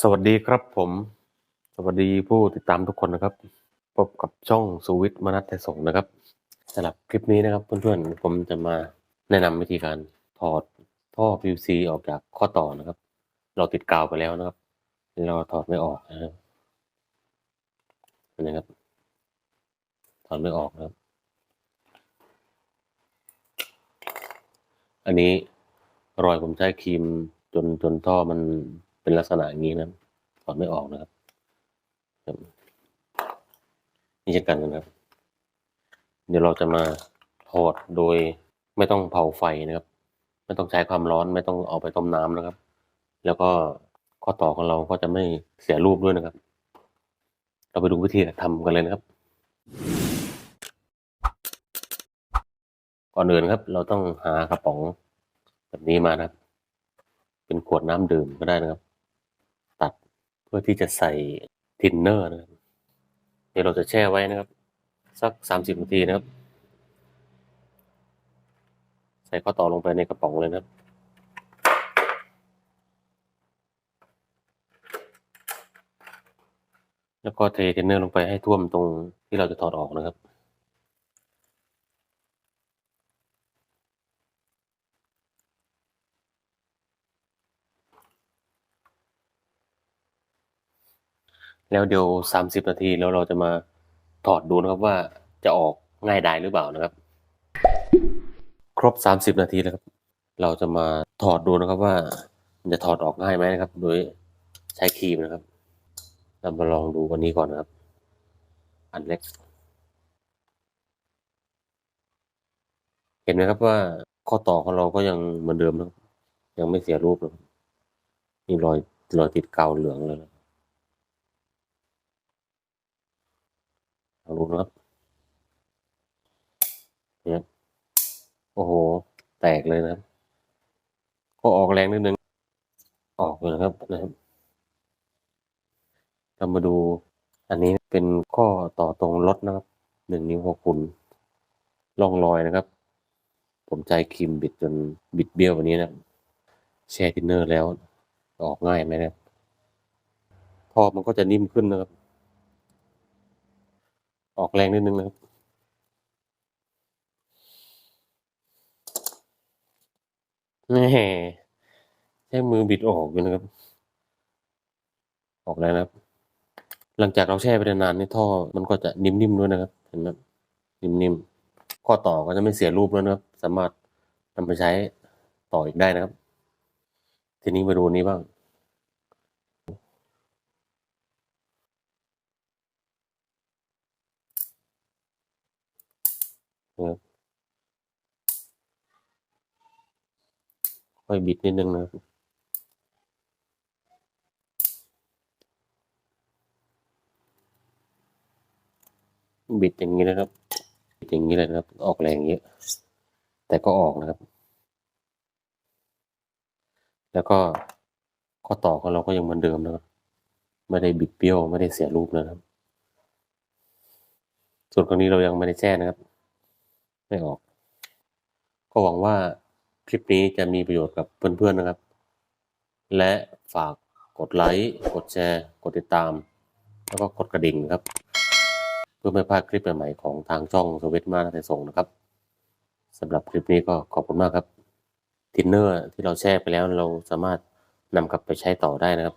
สวัสดีครับผม สวัสดีผู้ติดตามทุกคนนะครับ พบกับช่องสุวิทย์มนัสไทยสงนะครับสำหรับคลิปนี้นะครับเพื่อนๆผมจะมาแนะนำวิธีการถอดท่อ PVC ออกจากข้อต่อนะครับ เราติดกาวไปแล้วนะครับ เราถอดไม่ออกนะครับนะครับ ถอดไม่ออกนะครับ อันนี้รอยผมใช้ครีมจนจนท่อมัน เป็นลักษณะอย่างนี้นะถอดไม่ออกนะครับนี่เช่นกันนะครับ เดี๋ยวเราจะมาถอดโดยไม่ต้องเผาไฟนะครับ ไม่ต้องใช้ความร้อนไม่ต้องเอาไปต้มน้ำนะครับ แล้วก็ข้อต่อของเราก็จะไม่เสียรูปด้วยนะครับ เราไปดูวิธีทำกันเลยนะครับ ก่อนอื่นครับ เราต้องหากระป๋องแบบนี้มานะครับ เป็นขวดน้ำดื่มก็ได้นะครับ พื่อที่จะใส่ทินเนอร์นะครับเดี๋ยวเราจะแช่ไว้นะครับ สักสามสิบนาทีนะครับ ใส่ข้อต่อลงไปในกระป๋องเลยนะครับแล้วก็เทเทนเนอร์ลงไปให้ท่วมตรงที่เราจะถอดออกนะครับ แล้วเดี๋ยวสามสิบนาทีแล้วเราจะมาถอดดูนะครับว่าจะออกง่ายดายหรือเปล่านะครับ ครบสามสิบนาทีแล้วครับ เราจะมาถอดดูนะครับว่ามันจะถอดออกง่ายไหมนะครับ โดยใช้ครีมนะครับเรามาลองดูวันนี้ก่อนนะครับ อันเล็ก เห็นไหมครับว่าข้อต่อของเราก็ยังเหมือนเดิมนะครับยังไม่เสียรูปนะครับนี่รอยรอยติดกาวเหลืองเลยนะ ลองดูนะครับเนี่ยโอ้โห แตกเลยนะครับ ก็ออกแรงนิดนึง ออกเลยนะครับนะครับเรามาดูอันนี้เป็นข้อต่อตรงรถนะครับหนึ่งนิ้วหกขุนร่องรอยนะครับ ผมใจครีมบิดจนบิดเบี้ยววันนี้นะแช่ทินเนอร์แล้ว ออกง่ายไหมนะครับท่อมันก็จะนิ่มขึ้นนะครับ ออกแรงนิดนึงนะครับแม่ใช้มือบิดออกอยู่นะครับ ออกแล้วนะครับ หลังจากเราแช่ไปนานนี่ท่อมันก็จะนิ่มๆด้วยนะครับ เห็นไหมนิ่มๆ ข้อต่อก็จะไม่เสียรูปแล้วนะครับ สามารถนำไปใช้ต่ออีกได้นะครับ ทีนี้มาดูนี้บ้าง นะครับค่อยบิดนิดนึงนะครับบิดอย่างนี้นะครับบิดอย่างนี้เลยนะครับ ออกแรงเยอะ แต่ก็ออกนะครับ แล้วก็ข้อต่อของเราก็ยังเหมือนเดิมนะครับ ไม่ได้บิดเบี้ยว ไม่ได้เสียรูปนะครับ ส่วนตรงนี้เรายังไม่ได้แช่นะครับ ไม่ออก ก็หวังว่าคลิปนี้จะมีประโยชน์กับเพื่อนๆนะครับ และฝากกดไลค์กดแชร์ กดติดตาม แล้วก็กดกระดิ่งครับ เพื่อไม่พลาดคลิปใหม่ๆของทางช่องสวิตมาไทยส่งนะครับสำหรับคลิปนี้ก็ขอบคุณมากครับทินเนอร์ที่เราแช่ไปแล้วเราสามารถนำกลับไปใช้ต่อได้นะครับ